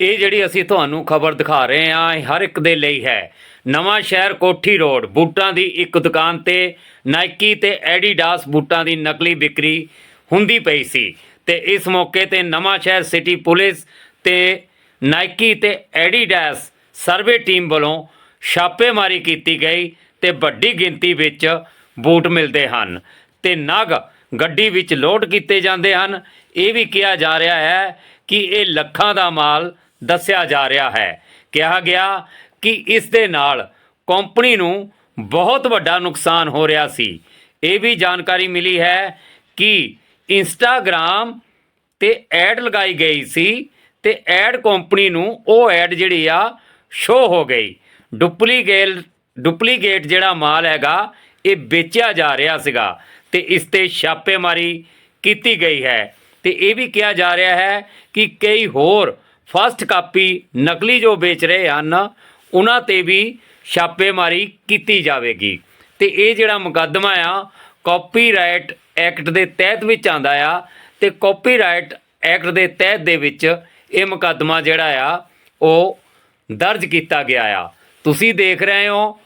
ਇਹ ਜਿਹੜੀ ਅਸੀਂ ਤੁਹਾਨੂੰ ਖਬਰ ਦਿਖਾ ਰਹੇ ਹਾਂ, ਇਹ ਹਰ ਇੱਕ ਦੇ ਲਈ ਹੈ। ਨਵਾਂ ਸ਼ਹਿਰ ਕੋਠੀ ਰੋਡ, ਬੂਟਾਂ ਦੀ ਇੱਕ ਦੁਕਾਨ ਤੇ ਨਾਈਕੀ ਤੇ ਐਡੀਡਾਸ ਬੂਟਾਂ ਦੀ ਨਕਲੀ ਵਿਕਰੀ ਹੁੰਦੀ ਪਈ ਸੀ। ਤੇ ਇਸ ਮੌਕੇ ਤੇ ਨਵਾਂ ਸ਼ਹਿਰ ਸਿਟੀ ਪੁਲਿਸ ਤੇ ਨਾਈਕੀ ਤੇ ਐਡੀਡਾਸ ਸਰਵੇ ਟੀਮ ਵੱਲੋਂ ਛਾਪੇਮਾਰੀ ਕੀਤੀ ਗਈ ਤੇ ਵੱਡੀ ਗਿਣਤੀ ਵਿੱਚ ਬੂਟ ਮਿਲਦੇ ਹਨ ਤੇ ਨਗ ਗੱਡੀ ਵਿੱਚ ਲੋਡ ਕੀਤੇ ਜਾਂਦੇ ਹਨ। ਇਹ ਵੀ ਕਿਹਾ ਜਾ ਰਿਹਾ ਹੈ ਕਿ ਇਹ ਲੱਖਾਂ ਦਾ ਮਾਲ ਦੱਸਿਆ ਜਾ ਰਿਹਾ ਹੈ। ਕਿਹਾ ਗਿਆ ਕਿ ਇਸ ਦੇ ਨਾਲ ਕੰਪਨੀ ਨੂੰ ਬਹੁਤ ਵੱਡਾ ਨੁਕਸਾਨ ਹੋ ਰਿਹਾ ਸੀ। ਇਹ ਵੀ ਜਾਣਕਾਰੀ ਮਿਲੀ ਹੈ ਕਿ ਇੰਸਟਾਗ੍ਰਾਮ ਤੇ ਐਡ ਲਗਾਈ ਗਈ ਸੀ ਤੇ ਐਡ ਕੰਪਨੀ ਨੂੰ ਉਹ ਐਡ ਜਿਹੜੀ ਆ ਸ਼ੋ ਹੋ ਗਈ। ਡੁਪਲੀਕੇਟ ਡੁਪਲੀਕੇਟ ਜਿਹੜਾ ਮਾਲ ਹੈਗਾ, ਇਹ ਵੇਚਿਆ ਜਾ ਰਿਹਾ ਸੀਗਾ ਤੇ ਇਸ ਤੇ ਛਾਪੇਮਾਰੀ ਕੀਤੀ ਗਈ ਹੈ। ਤੇ ਇਹ ਵੀ ਕਿਹਾ ਜਾ ਰਿਹਾ ਹੈ ਕਿ ਕਈ ਹੋਰ ਫਸਟ ਕਾਪੀ ਨਕਲੀ ਜੋ ਵੇਚ ਰਹੇ ਹਨ, ਉਹਨਾਂ ਤੇ ਵੀ ਛਾਪੇਮਾਰੀ ਕੀਤੀ ਜਾਵੇਗੀ। ਤੇ ਇਹ ਜਿਹੜਾ ਮੁਕੱਦਮਾ ਆ ਕਾਪੀਰਾਈਟ ਐਕਟ ਦੇ ਤਹਿਤ ਵਿੱਚ ਆਂਦਾ ਆ ਤੇ ਕਾਪੀਰਾਈਟ ਐਕਟ ਦੇ ਤਹਿਤ ਦੇ ਵਿੱਚ ਇਹ ਮੁਕੱਦਮਾ ਜਿਹੜਾ ਆ, ਉਹ ਦਰਜ ਕੀਤਾ ਗਿਆ ਆ। ਤੁਸੀਂ ਦੇਖ ਰਹੇ ਹੋ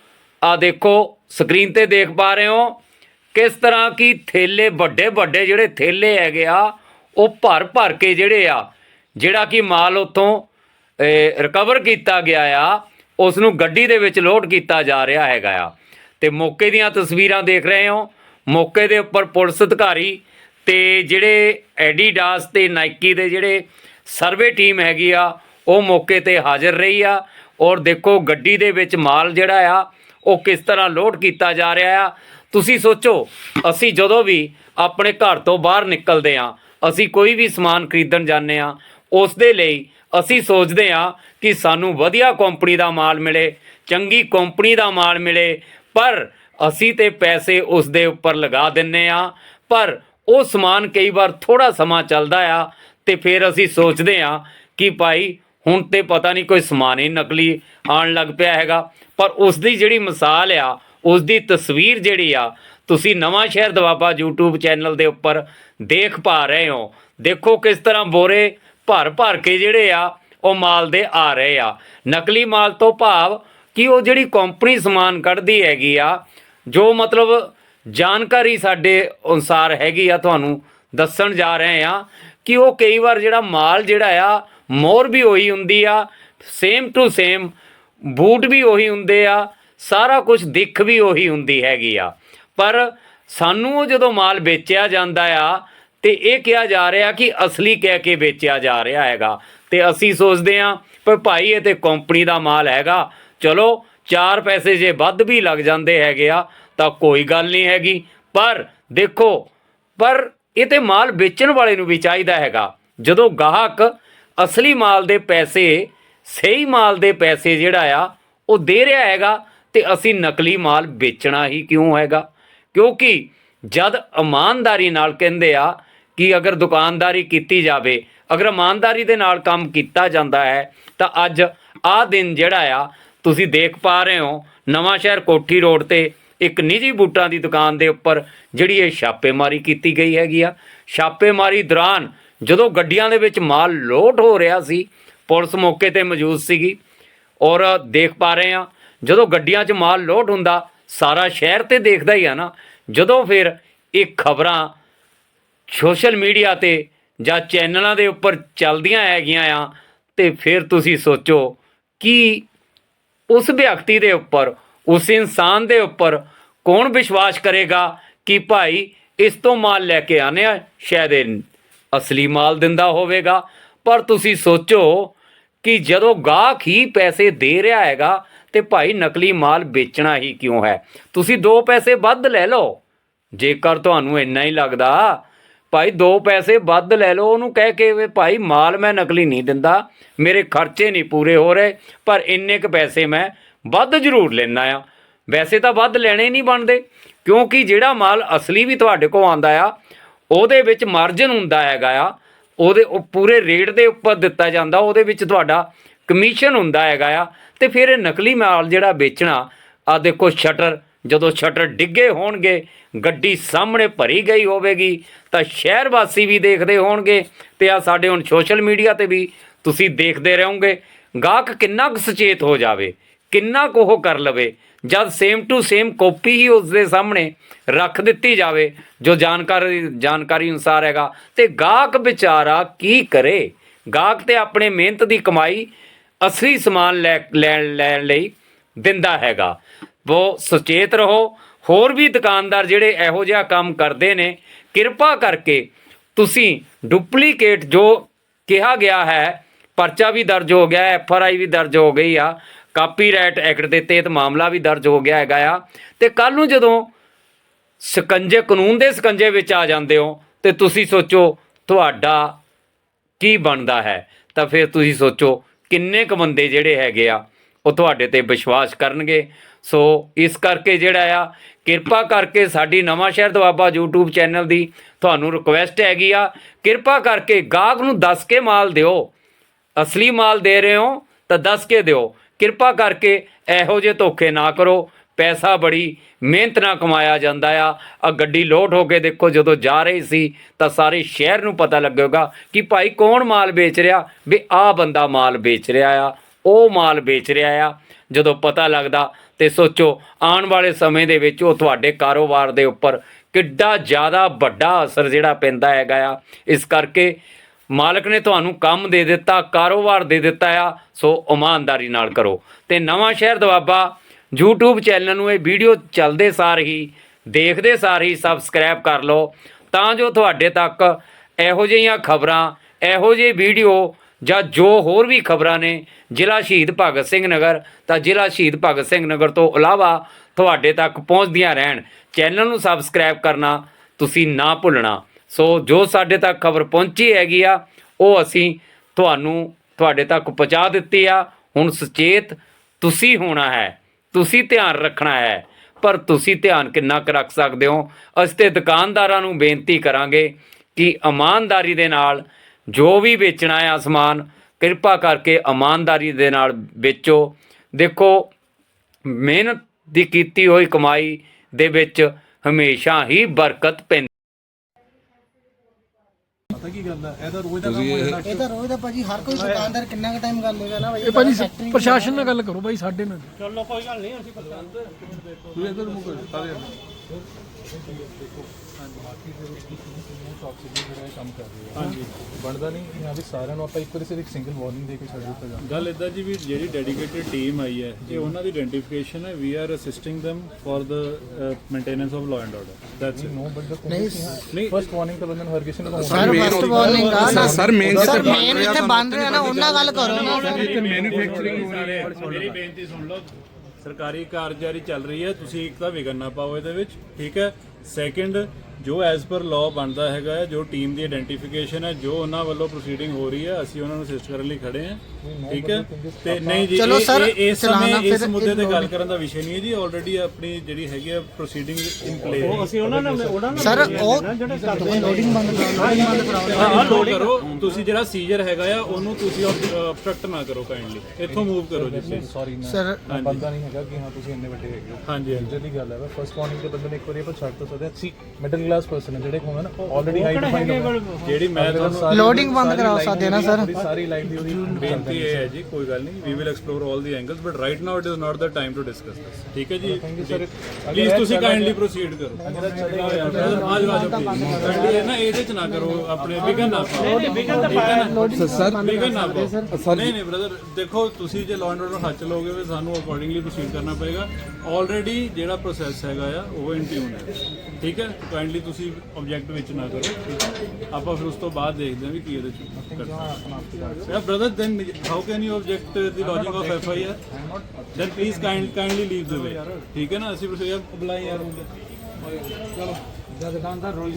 ਆ ਦੇਖੋ ਸਕਰੀਨ ਤੇ ਦੇਖ ਪਾ ਰਹੇ ਹੋ, ਕਿਸ ਤਰ੍ਹਾਂ ਕੀ ਥੇਲੇ ਵੱਡੇ ਵੱਡੇ ਜਿਹੜੇ ਥੇਲੇ ਹੈਗੇ ਆ, ਉਹ ਭਰ ਭਰ ਕੇ ਜਿਹੜੇ ਆ ਜਿਹੜਾ ਕਿ ਮਾਲ ਉਥੋਂ ਰਿਕਵਰ ਕੀਤਾ ਗਿਆ ਆ ਉਸ ਨੂੰ ਗੱਡੀ ਦੇ ਵਿੱਚ ਲੋਡ ਕੀਤਾ ਜਾ ਰਿਹਾ ਹੈਗਾ ਆ। ਤੇ ਮੌਕੇ ਦੀਆਂ ਤਸਵੀਰਾਂ ਦੇਖ ਰਹੇ ਹੋ। ਮੌਕੇ ਦੇ ਉੱਪਰ ਪੁਲਿਸ ਅਧਿਕਾਰੀ ਤੇ ਜਿਹੜੇ ਐਡੀਡਾਸ ਤੇ ਨਾਈਕੀ ਦੇ ਜਿਹੜੇ ਸਰਵੇ ਟੀਮ ਹੈਗੀ ਆ, ਉਹ ਮੌਕੇ ਤੇ ਹਾਜ਼ਰ ਰਹੀ ਆ। ਔਰ ਦੇਖੋ ਗੱਡੀ ਦੇ ਵਿੱਚ ਮਾਲ ਜਿਹੜਾ ਆ, ਉਹ ਕਿਸ ਤਰ੍ਹਾਂ ਲੋਡ ਕੀਤਾ ਜਾ ਰਿਹਾ ਆ। ਤੁਸੀਂ ਸੋਚੋ, ਅਸੀਂ ਜਦੋਂ ਵੀ ਆਪਣੇ ਘਰ ਤੋਂ ਬਾਹਰ ਨਿਕਲਦੇ ਆ, ਅਸੀਂ ਕੋਈ ਵੀ ਸਮਾਨ ਖਰੀਦਣ ਜਾਂਦੇ ਆ ਉਸ ਦੇ ਲਈ ਅਸੀਂ ਸੋਚਦੇ ਹਾਂ ਕਿ ਸਾਨੂੰ ਵਧੀਆ ਕੰਪਨੀ ਦਾ ਮਾਲ ਮਿਲੇ, ਚੰਗੀ ਕੰਪਨੀ ਦਾ ਮਾਲ ਮਿਲੇ, ਪਰ ਅਸੀਂ ਤੇ ਪੈਸੇ ਉਸ ਦੇ ਉੱਪਰ ਲਗਾ ਦਿੰਨੇ ਆ ਪਰ ਉਹ ਸਮਾਨ ਕਈ ਵਾਰ ਥੋੜਾ ਸਮਾਂ ਚੱਲਦਾ ਆ ਤੇ ਫਿਰ ਅਸੀਂ ਸੋਚਦੇ ਆ ਕਿ ਭਾਈ ਹੁਣ ਤੇ ਪਤਾ ਨਹੀਂ ਕੋਈ ਸਮਾਨ ਹੀ ਨਕਲੀ ਆਉਣ ਲੱਗ ਪਿਆ ਹੈਗਾ, ਪਰ ਉਸ ਦੀ ਜਿਹੜੀ ਮਿਸਾਲ ਆ, ਉਸ ਦੀ ਤਸਵੀਰ ਜਿਹੜੀ ਆ, ਤੁਸੀਂ ਨਵਾਂ ਸ਼ਹਿਰ ਦਵਾਬਾ YouTube ਚੈਨਲ ਦੇ ਉੱਪਰ ਦੇਖ ਪਾ ਰਹੇ ਹੋ। ਦੇਖੋ ਕਿਸ ਤਰ੍ਹਾਂ ਬੋਰੇ ਭਰ ਭਰ ਕੇ ਜਿਹੜੇ ਆ, ਉਹ ਮਾਲ ਦੇ ਆ ਰਹੇ ਆ। ਨਕਲੀ ਮਾਲ ਤੋਂ ਭਾਵ ਕਿ ਉਹ ਜਿਹੜੀ ਕੰਪਨੀ ਸਮਾਨ ਕੱਢਦੀ ਹੈਗੀ ਆ, ਜੋ ਮਤਲਬ ਜਾਣਕਾਰੀ ਸਾਡੇ ਅਨੁਸਾਰ ਹੈਗੀ ਆ, ਤੁਹਾਨੂੰ ਦੱਸਣ ਜਾ ਰਹੇ ਆ ਕਿ ਉਹ ਕਈ ਵਾਰ ਜਿਹੜਾ ਮਾਲ ਜਿਹੜਾ ਆ ਮੋਰ ਵੀ ਉਹੀ ਹੁੰਦੀ ਆ ਸੇਮ ਟੂ ਸੇਮ ਬੂਟ ਵੀ ਉਹੀ ਹੁੰਦੇ ਆ, ਸਾਰਾ ਕੁਝ ਦਿੱਖ ਵੀ ਉਹੀ ਹੁੰਦੀ ਹੈਗੀ ਆ। ਪਰ ਸਾਨੂੰ ਉਹ ਜਦੋਂ ਮਾਲ ਵੇਚਿਆ ਜਾਂਦਾ ਆ ਤੇ ਇਹ ਕਿਹਾ ਜਾ ਰਿਹਾ ਕਿ ਅਸਲੀ ਕਹਿ ਕੇ ਵੇਚਿਆ ਜਾ ਰਿਹਾ ਹੈਗਾ। ਤੇ ਅਸੀਂ ਸੋਚਦੇ ਆ ਪਰ ਭਾਈ ਇਹ ਤੇ ਕੰਪਨੀ ਦਾ ਮਾਲ ਹੈਗਾ। ਚਲੋ, ਚਾਰ ਪੈਸੇ ਜੇ ਵੱਧ ਵੀ ਲੱਗ ਜਾਂਦੇ ਹੈਗੇ ਆ, ਤਾਂ ਕੋਈ ਗੱਲ ਨਹੀਂ ਹੈਗੀ। ਪਰ ਦੇਖੋ, ਪਰ ਇਹ ਤੇ ਮਾਲ ਵੇਚਣ ਵਾਲੇ ਨੂੰ ਵੀ ਚਾਹੀਦਾ ਹੈਗਾ। ਜਦੋਂ ਗਾਹਕ ਅਸਲੀ ਮਾਲ ਦੇ ਪੈਸੇ, ਸਹੀ ਮਾਲ ਦੇ ਪੈਸੇ ਜਿਹੜਾ ਆ, ਉਹ ਦੇ ਰਿਹਾ ਹੈਗਾ, ਤੇ ਅਸੀਂ ਨਕਲੀ ਮਾਲ ਵੇਚਣਾ ਹੀ ਕਿਉਂ ਹੈਗਾ? ਕਿਉਂਕਿ ਜਦ ਇਮਾਨਦਾਰੀ ਨਾਲ ਕਹਿੰਦੇ ਆ ਕਿ ਅਗਰ ਦੁਕਾਨਦਾਰੀ ਕੀਤੀ ਜਾਵੇ, ਅਗਰ ਇਮਾਨਦਾਰੀ ਦੇ ਨਾਲ ਕੰਮ ਕੀਤਾ ਜਾਂਦਾ ਹੈ, ਤਾਂ ਅੱਜ ਆਹ ਦਿਨ ਜਿਹੜਾ ਆ, ਤੁਸੀਂ ਦੇਖ ਪਾ ਰਹੇ ਹੋ, ਨਵਾਂ ਸ਼ਹਿਰ ਕੋਠੀ ਰੋਡ ਤੇ ਇੱਕ ਨਿੱਜੀ ਬੂਟਾਂ ਦੀ ਦੁਕਾਨ ਦੇ ਉੱਪਰ ਜਿਹੜੀ ਇਹ ਛਾਪੇਮਾਰੀ ਕੀਤੀ ਗਈ ਹੈਗੀ ਆ। ਛਾਪੇਮਾਰੀ ਦੌਰਾਨ ਜਦੋਂ ਗੱਡੀਆਂ ਦੇ ਵਿੱਚ ਮਾਲ ਲੋਡ ਹੋ ਰਿਹਾ ਸੀ, ਪੁਲਿਸ ਮੌਕੇ ਤੇ ਮੌਜੂਦ ਸੀਗੀ ਔਰ ਦੇਖ ਪਾ ਰਹੇ ਆ ਜਦੋਂ ਗੱਡੀਆਂ 'ਚ ਮਾਲ ਲੋਡ ਹੁੰਦਾ, ਸਾਰਾ ਸ਼ਹਿਰ ਤੇ ਦੇਖਦਾ ਹੀ ਆ ਨਾ, ਜਦੋਂ ਫਿਰ ਇਹ ਖਬਰਾਂ ਸੋਸ਼ਲ ਮੀਡੀਆ ਤੇ ਜਾਂ ਚੈਨਲਾਂ ਦੇ ਉੱਪਰ ਚੱਲਦੀਆਂ ਹੈਗੀਆਂ ਆ, ਤੇ ਫਿਰ ਤੁਸੀਂ ਸੋਚੋ ਕਿ ਉਸ ਵਿਅਕਤੀ ਦੇ ਉੱਪਰ, ਉਸ ਇਨਸਾਨ ਦੇ ਉੱਪਰ ਕੌਣ ਵਿਸ਼ਵਾਸ ਕਰੇਗਾ ਕਿ ਭਾਈ ਇਸ ਤੋਂ ਮਾਲ ਲੈ ਕੇ ਆਨੇ ਆ, ਸ਼ਾਇਦ ਇਹ ਅਸਲੀ ਮਾਲ ਦਿੰਦਾ ਹੋਵੇਗਾ। ਪਰ ਤੁਸੀਂ ਸੋਚੋ ਕਿ ਜਦੋਂ ਗਾਹਕ ਹੀ ਪੈਸੇ ਦੇ ਰਿਹਾ ਹੈਗਾ, ਤੇ ਭਾਈ ਨਕਲੀ ਮਾਲ ਵੇਚਣਾ ਹੀ ਕਿਉਂ ਹੈ? ਤੁਸੀਂ ਦੋ ਪੈਸੇ ਵੱਧ ਲੈ ਲਓ। ਜੇਕਰ ਤੁਹਾਨੂੰ ਇੰਨਾ ਹੀ ਲੱਗਦਾ ਭਾਈ ਦੋ ਪੈਸੇ ਵੱਧ ਲੈ ਲਓ, ਉਹਨੂੰ ਕਹਿ ਕੇ ਵੀ ਭਾਈ ਮਾਲ ਮੈਂ ਨਕਲੀ ਨਹੀਂ ਦਿੰਦਾ, ਮੇਰੇ ਖਰਚੇ ਨਹੀਂ ਪੂਰੇ ਹੋ ਰਹੇ, ਪਰ ਇੰਨੇ ਕੁ ਪੈਸੇ ਮੈਂ ਵੱਧ ਜ਼ਰੂਰ ਲੈਣਾ ਆ। ਵੈਸੇ ਤਾਂ ਵੱਧ ਲੈਣੇ ਨਹੀਂ ਬਣਦੇ, ਕਿਉਂਕਿ ਜਿਹੜਾ ਮਾਲ ਅਸਲੀ ਵੀ ਤੁਹਾਡੇ ਕੋਲ ਆਂਦਾ ਆ, ਉਹਦੇ ਵਿੱਚ ਮਾਰਜਨ ਹੁੰਦਾ ਹੈਗਾ ਆ, ਉਹਦੇ ਉਹ ਪੂਰੇ ਰੇਟ ਦੇ ਉੱਪਰ ਦਿੱਤਾ ਜਾਂਦਾ, ਉਹਦੇ ਵਿੱਚ ਤੁਹਾਡਾ ਕਮਿਸ਼ਨ ਹੁੰਦਾ ਹੈਗਾ ਆ, ਤੇ ਫਿਰ ਇਹ ਨਕਲੀ ਮਾਲ ਜਿਹੜਾ ਵੇਚਣਾ ਆ ਦੇਖੋ ਸ਼ਟਰ ਜਦੋਂ ਸ਼ਟਰ ਡਿੱਗੇ ਹੋਣਗੇ, ਗੱਡੀ ਸਾਹਮਣੇ ਭਰੀ ਗਈ ਹੋਵੇਗੀ, ਤਾਂ ਸ਼ਹਿਰ ਵਾਸੀ ਵੀ ਦੇਖਦੇ ਹੋਣਗੇ। ਤੇ ਆ ਸਾਡੇ ਹੁਣ ਸੋਸ਼ਲ ਮੀਡੀਆ ਤੇ ਵੀ ਤੁਸੀਂ ਦੇਖਦੇ ਰਹੋਗੇ, ਗਾਹਕ ਕਿੰਨਾ ਕੁ ਸੁਚੇਤ ਹੋ ਜਾਵੇ, ਕਿੰਨਾ ਕੁ ਉਹ ਕਰ ਲਵੇ, ਜਦ ਸੇਮ ਟੂ ਸੇਮ ਕਾਪੀ ਹੀ ਉਸ ਦੇ ਸਾਹਮਣੇ ਰੱਖ ਦਿੱਤੀ ਜਾਵੇ, ਜੋ ਜਾਣਕਾਰੀ ਜਾਣਕਾਰੀ ਅਨੁਸਾਰ ਹੈਗਾ। ਤੇ ਗਾਹਕ ਵਿਚਾਰਾ ਕੀ ਕਰੇ? ਗਾਹਕ ਤੇ ਆਪਣੇ ਮਿਹਨਤ ਦੀ ਕਮਾਈ ਅਸਲੀ ਸਮਾਨ ਲੈ, ਲੈਣ ਲੈਣ ਲਈ ਦਿੰਦਾ ਹੈਗਾ। ਉਹ ਸੁਚੇਤ ਰਹੋ। ਹੋਰ ਵੀ ਦੁਕਾਨਦਾਰ ਜਿਹੜੇ ਇਹੋ ਜਿਹਾ ਕੰਮ ਕਰਦੇ ਨੇ, ਕਿਰਪਾ ਕਰਕੇ ਤੁਸੀਂ ਡੁਪਲੀਕੇਟ ਜੋ ਕਿਹਾ ਗਿਆ ਹੈ, ਪਰਚਾ ਵੀ ਦਰਜ ਹੋ ਗਿਆ, ਐਫ ਆਰ ਆਈ ਵੀ ਦਰਜ ਹੋ ਗਈ ਆ, ਕਾਪੀਰਾਈਟ ਐਕਟ ਦੇ ਤਹਿਤ ਮਾਮਲਾ ਵੀ ਦਰਜ ਹੋ ਗਿਆ ਹੈਗਾ ਆ। ਤੇ ਕੱਲ ਨੂੰ ਜਦੋਂ ਸਕੰਜੇ, ਕਾਨੂੰਨ ਦੇ ਸਕੰਜੇ ਵਿੱਚ ਆ ਜਾਂਦੇ ਹੋ, ਤੇ ਤੁਸੀਂ ਸੋਚੋ ਤੁਹਾਡਾ ਕੀ ਬਣਦਾ ਹੈ? ਤਾਂ ਫਿਰ ਤੁਸੀਂ ਸੋਚੋ ਕਿੰਨੇ ਕੁ ਬੰਦੇ ਜਿਹੜੇ ਹੈਗੇ ਆ, ਉਹ ਤੁਹਾਡੇ ਤੇ ਵਿਸ਼ਵਾਸ ਕਰਨਗੇ ਸੋ ਇਸ ਕਰਕੇ ਜਿਹੜਾ ਆ, ਕਿਰਪਾ ਕਰਕੇ ਸਾਡੀ ਨਵਾਂ ਸ਼ਹਿਰ ਦਵਾਬਾ YouTube ਚੈਨਲ ਦੀ ਤੁਹਾਨੂੰ ਰਿਕੁਐਸਟ ਹੈਗੀ ਆ, ਕਿਰਪਾ ਕਰਕੇ ਗਾਹਕ ਨੂੰ ਦੱਸ ਕੇ ਮਾਲ ਦਿਓ। ਅਸਲੀ ਮਾਲ ਦੇ ਰਹੇ ਹੋ ਤਾਂ ਦੱਸ ਕੇ ਦਿਓ। ਕਿਰਪਾ ਕਰਕੇ ਇਹੋ ਜਿਹੇ ਧੋਖੇ ਨਾ ਕਰੋ। ਪੈਸਾ ਬੜੀ ਮਿਹਨਤ ਨਾਲ ਕਮਾਇਆ ਜਾਂਦਾ ਆ। ਆ ਗੱਡੀ ਲੋਡ ਹੋ ਕੇ ਦੇਖੋ, ਜਦੋਂ ਜਾ ਰਹੀ ਸੀ ਤਾਂ ਸਾਰੇ ਸ਼ਹਿਰ ਨੂੰ ਪਤਾ ਲੱਗੇਗਾ ਕਿ ਭਾਈ ਕੌਣ ਮਾਲ ਵੇਚ ਰਿਹਾ? ਵੀ ਆਹ ਬੰਦਾ ਮਾਲ ਵੇਚ ਰਿਹਾ ਆ, ਉਹ ਮਾਲ ਵੇਚ ਰਿਹਾ ਆ। ਜਦੋਂ ਪਤਾ ਲੱਗਦਾ ਤੇ ਸੋਚੋ, ਆਉਣ ਵਾਲੇ ਸਮੇਂ ਦੇ ਵਿੱਚ ਉਹ ਤੁਹਾਡੇ ਕਾਰੋਬਾਰ ਦੇ ਉੱਪਰ ਕਿੱਡਾ ਜ਼ਿਆਦਾ ਵੱਡਾ ਅਸਰ ਜਿਹੜਾ ਪੈਂਦਾ ਹੈਗਾ ਆ। ਇਸ ਕਰਕੇ ਮਾਲਕ ਨੇ ਤੁਹਾਨੂੰ ਕੰਮ ਦੇ ਦਿੱਤਾ, ਕਾਰੋਬਾਰ ਦੇ ਦਿੱਤਾ ਆ, ਸੋ ਇਮਾਨਦਾਰੀ ਨਾਲ ਕਰੋ। ਤੇ ਨਵਾਂ ਸ਼ਹਿਰ ਦਵਾਬਾ YouTube ਚੈਨਲ ਨੂੰ ਇਹ ਵੀਡੀਓ ਚੱਲਦੇ ਸਾਰ ਹੀ, ਦੇਖਦੇ ਸਾਰ ਹੀ ਸਬਸਕ੍ਰਾਈਬ ਕਰ ਲਓ। ਤਾਂ ਜੋ ਤੁਹਾਡੇ ਤੱਕ ਇਹੋ ਜਿਹੀਆਂ ਖਬਰਾਂ, ਇਹੋ ਜਿਹੀ ਵੀਡੀਓ ਜਾਂ ਜੋ ਹੋਰ ਵੀ ਖਬਰਾਂ ਨੇ ਜ਼ਿਲ੍ਹਾ ਸ਼ਹੀਦ ਭਗਤ ਸਿੰਘ ਨਗਰ, ਤਾਂ ਜ਼ਿਲ੍ਹਾ ਸ਼ਹੀਦ ਭਗਤ ਸਿੰਘ ਨਗਰ ਤੋਂ ਇਲਾਵਾ ਤੁਹਾਡੇ ਤੱਕ ਪਹੁੰਚਦੀਆਂ ਰਹਿਣ। ਚੈਨਲ ਨੂੰ ਸਬਸਕ੍ਰਾਈਬ ਕਰਨਾ ਤੁਸੀਂ ਨਾ ਭੁੱਲਣਾ। ਸੋ ਜੋ ਸਾਡੇ ਤੱਕ ਖਬਰ ਪਹੁੰਚੀ ਹੈਗੀ ਆ, ਉਹ ਅਸੀਂ ਤੁਹਾਨੂੰ ਤੁਹਾਡੇ ਤੱਕ ਪਹੁੰਚਾ ਦਿੱਤੀ ਆ। ਹੁਣ ਸੁਚੇਤ ਤੁਸੀਂ ਹੋਣਾ ਹੈ, ਤੁਸੀਂ ਧਿਆਨ ਰੱਖਣਾ ਹੈ, ਪਰ ਤੁਸੀਂ ਧਿਆਨ ਕਿੰਨਾ ਕੁ ਰੱਖ ਸਕਦੇ ਹੋ? ਅਸੀਂ ਤੇ ਦੁਕਾਨਦਾਰਾਂ ਨੂੰ ਬੇਨਤੀ ਕਰਾਂਗੇ ਕਿ ਇਮਾਨਦਾਰੀ ਦੇ ਨਾਲ ਜੋ ਵੀ ਵੇਚਣਾ ਹੈ ਸਮਾਨ ਕਿਰਪਾ ਕਰਕੇ ਇਮਾਨਦਾਰੀ ਦੇ ਨਾਲ ਵੇਚੋ। ਦੇਖੋ ਮਿਹਨਤ ਦੀ ਕੀਤੀ ਹੋਈ ਕਮਾਈ ਦੇ ਵਿੱਚ ਹਮੇਸ਼ਾ ਹੀ ਬਰਕਤ ਪੈਂਦੀ ਪਤਾ ਕੀ ਗੱਲ ਹੈ ਇਹਦਾ ਰੋਜ਼ ਦਾ ਕੰਮ ਹੋ ਜਾਂਦਾ। ਇਹ ਤਾਂ ਰੋਜ਼ ਦਾ ਭਾਜੀ ਹਰ ਕੋਈ ਦੁਕਾਨਦਾਰ ਕਿੰਨਾ ਕੁ ਟਾਈਮ ਕਰ ਲੇਗਾ ਨਾ ਭਾਈ ਇਹ ਭਾਜੀ ਪ੍ਰਸ਼ਾਸਨ ਨਾਲ ਗੱਲ ਕਰੋ ਭਾਈ ਸਾਡੇ ਨਾਲ। ਤੂੰ ਇਧਰ ਮੁਕ ਸਾਰੇ ਕੰਮ ਕਰ ਰਹੇ ਆ ਹਾਂਜੀ ਬਣਦਾ ਨਹੀਂ ਕਿ ਹਾਂ ਵੀ ਸਾਰਿਆਂ ਨੂੰ ਆਪਾਂ ਇੱਕ ਵਾਰੀ ਸਿਰ ਇੱਕ ਸਿੰਗਲ ਵਾਰਨਿੰਗ ਦੇ ਕੇ ਛੱਡ ਦਿੱਤਾ ਜਾਵੇ ਗੱਲ ਇਦਾਂ ਜੀ ਵੀ ਜਿਹੜੀ ਡੈਡੀਕੇਟਿਡ ਟੀਮ ਆਈ ਹੈ ਇਹ ਉਹਨਾਂ ਦੀ ਆਇਡੈਂਟੀਫਿਕੇਸ਼ਨ ਹੈ we are assisting them for the maintenance of law and order that's it no but ਦਾ ਨਹੀਂ ਫਰਸਟ ਵਾਰਨਿੰਗ ਤਾਂ ਬੰਦੇ ਨੂੰ ਹਰ ਕਿਸੇ ਨੂੰ ਸਰ ਫਸਟ ਵਾਰਨਿੰਗ ਆ ਸਰ ਮੇਨ ਸਰ ਮੇਨ ਇੱਥੇ ਬੰਦ ਰਿਹਾ ਨਾ ਉਹਨਾਂ ਗੱਲ ਕਰੋ ਨਾ ਮੇਰੀ ਬੇਨਤੀ ਸੁਣ ਲਓ। ਸਰਕਾਰੀ ਕਾਰਜਾਰੀ ਚੱਲ ਰਹੀ ਹੈ। ਤੁਸੀਂ ਇੱਕ ਤਾਂ ਵਿਗਨ ਨਾ ਪਾਓ ਇਹਦੇ ਵਿੱਚ, ਠੀਕ ਹੈ? ਸੈਕੰਡ ਜੋ ਐਜ਼ ਪਰ ਲਾਅ ਬਣਦਾ ਹੈਗਾ ਹੈ ਜੋ ਟੀਮ ਦੀ ਆਇਡੈਂਟੀਫਿਕੇਸ਼ਨ ਹੈ ਜੋ ਉਹਨਾਂ ਵੱਲੋਂ ਪ੍ਰੋਸੀਡਿੰਗ ਹੋ ਰਹੀ ਹੈ ਅਸੀਂ ਉਹਨਾਂ ਨੂੰ ਅਸਿਸਟ ਕਰਨ ਲਈ ਖੜੇ ਹਾਂ। ਠੀਕ ਹੈ? ਤੇ ਨਹੀਂ ਜੀ ਚਲੋ ਸਰ, ਇਸ ਸਮੇਂ ਇਸ ਮੁੱਦੇ ਤੇ ਗੱਲ ਕਰਨ ਦਾ ਵਿਸ਼ੇ ਨਹੀਂ ਹੈ ਜੀ ਆਲਰੇਡੀ ਆਪਣੀ ਜਿਹੜੀ ਹੈਗੀ ਆ ਪ੍ਰੋਸੀਡਿੰਗ ਇਨ ਪਲੇ ਅਸੀਂ ਉਹਨਾਂ ਨਾਲ ਉਹਨਾਂ ਸਰ ਉਹ ਲੋਡਿੰਗ ਬੰਦ ਕਰਾਓ ਲੋਡਿੰਗ ਬੰਦ ਕਰਾਓ। ਹਾਂ ਲੋਡ ਕਰੋ। ਤੁਸੀਂ ਜਿਹੜਾ ਸੀਜ਼ਰ ਹੈਗਾ ਆ ਉਹਨੂੰ ਤੁਸੀਂ ਆਬਸਟਰਕਟ ਨਾ ਕਰੋ ਕਾਈਂਡਲੀ ਇੱਥੋਂ ਮੂਵ ਕਰੋ ਜੀ ਸੌਰੀ ਨਾ ਸਰ ਬੰਦਾ ਨਹੀਂ ਹੈਗਾ ਕਿ ਹਾਂ ਤੁਸੀਂ ਇੰਨੇ ਵੱਡੇ ਹੈਗੇ ਹੋ। ਹਾਂਜੀ ਹਾਂਜੀ। ਜਿਹੜੀ ਗੱਲ ਹੈ ਫਰਸਟ ਵਾਰਨਿੰਗ ਤੇ ਬੰਦੇ ਨੇ ਇੱਕ ਵਾਰੀ ਆਪਾਂ ਛੱਡ ਤਾਂ ਸਕਦੇ ਹਾਂ। ਸੀ ਮਿਡਲ ਕਲਾਸ ਪਰਸਨ ਹੈ ਜਿਹੜੇ ਹੋਣਾ ਨਾ ਆਲਰੇਡੀ ਹਾਈ ਡਿਫਾਈਨ ਜਿਹੜੀ ਮੈਂ ਤੁਹਾਨੂੰ ਲੋਡਿੰਗ ਬੰਦ ਕਰਾਓ ਸਕਦੇ ਨਾ ਸਰ ਸਾਰੀ ਲਾਈਨ ਦੀ ਉਹਦੀ ਬੇਨਤੀ ਇਹ ਹੈ ਜੀ ਕੋਈ ਗੱਲ ਨਹੀਂ we will explore 올 the angles but right now it is not the time to discuss this ਠੀਕ ਹੈ ਜੀ? ਪਲੀਜ਼ ਤੁਸੀਂ ਕਾਈਂਡਲੀ ਪ੍ਰੋਸੀਡ ਕਰੋ। ਆਜ ਵਾਜ ਕਾਈਂਡਲੀ ਨਾ ਇਹਦੇ ਚ ਨਾ ਕਰੋ ਆਪਣੇ ਵਿਗਨ ਨਾ ਪਾਓ। ਸਰ ਵਿਗਨ ਨਾ? ਪਾਓ। ਨਹੀਂ ਨਹੀਂ ਬ੍ਰਦਰ ਦੇਖੋ ਤੁਸੀਂ ਜੇ ਲਾਅ ਐਂਡ ਆਰਡਰ ਹੱਥ ਚ ਲਓਗੇ ਫਿਰ ਸਾਨੂੰ ਅਕੋਰਡਿੰਗਲੀ ਪ੍ਰੋਸੀਡ ਕਰਨਾ ਪਏਗਾ। ਆਲਰੇਡੀ ਜਿਹੜਾ ਪ੍ਰੋਸੈਸ ਹੈਗਾ ਆ ਉਹ ਇਨ ਟਿਊਨ ਹੈ। ਠੀਕ ਹੈ? ਕਾਈਂਡਲੀ ਤੁਸੀਂ ਆਬਜੈਕਟ ਵਿੱਚ ਨਾ ਕਰੋ? ਆਪਾਂ ਫਿਰ ਉਸ ਤੋਂ ਬਾਅਦ ਦੇਖਦੇ ਹਾਂ ਵੀ ਕੀ ਇਹਦੇ ਚ ਕਰਨਾ। Yeah, brother, then how can you object uh, the lodging of FIR? Then please kind, kindly leave the way. ਠੀਕ ਹੈ ਨਾ ਅਸੀਂ ਬੁਲਾਈ ਯਾਰ ਚਲੋ ਦੁਕਾਨਦਾਰ ਰੋਲ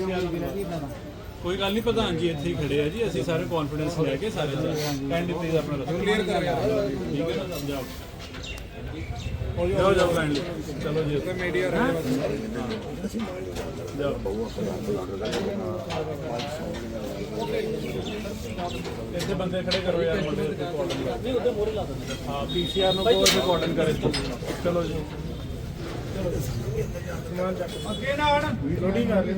ਕੋਈ ਗੱਲ ਨਹੀਂ ਪ੍ਰਧਾਨ ਜੀ ਇੱਥੇ ਹੀ ਖੜੇ ਆ ਜੀ ਅਸੀਂ ਸਾਰੇ ਕੌਨਫੀਡੈਂਸ ਲੈ ਕੇ ਸਾਰੇ ਕਾਈਂਡਲੀ ਪਲੀਜ਼ ਆਪਣਾ ਰਸਤਾ ਕਲੀਅਰ ਕਰ ਯਾਰ ਠੀਕ ਹੈ ਨਾ ਜਾਓ ਜਾਓ ਜਾਓ ਕਾਈਂਡਲੀ ਚਲੋ ਜੀ। ਮੀਡੀਆ ਜਾਓ ਇੱਥੇ ਬੰਦੇ ਖੜੇ ਕਰੋ ਯਾਰ ਮੁੰਡੇ ਨਹੀਂ ਉਹਦੇ ਮੋਰੇ ਲਾ ਦਿੰਦੇ ਹਾਂ ਪੀਸੀਆਰ ਨੂੰ ਕੋਈ ਕੋਆਰਡਨ ਕਰੇ ਚਲੋ ਜੀ। ਚਲੋ ਅੱਗੇ ਨਾ ਆਣ ਲੋਡਿੰਗ ਕਰ ਰਹੇ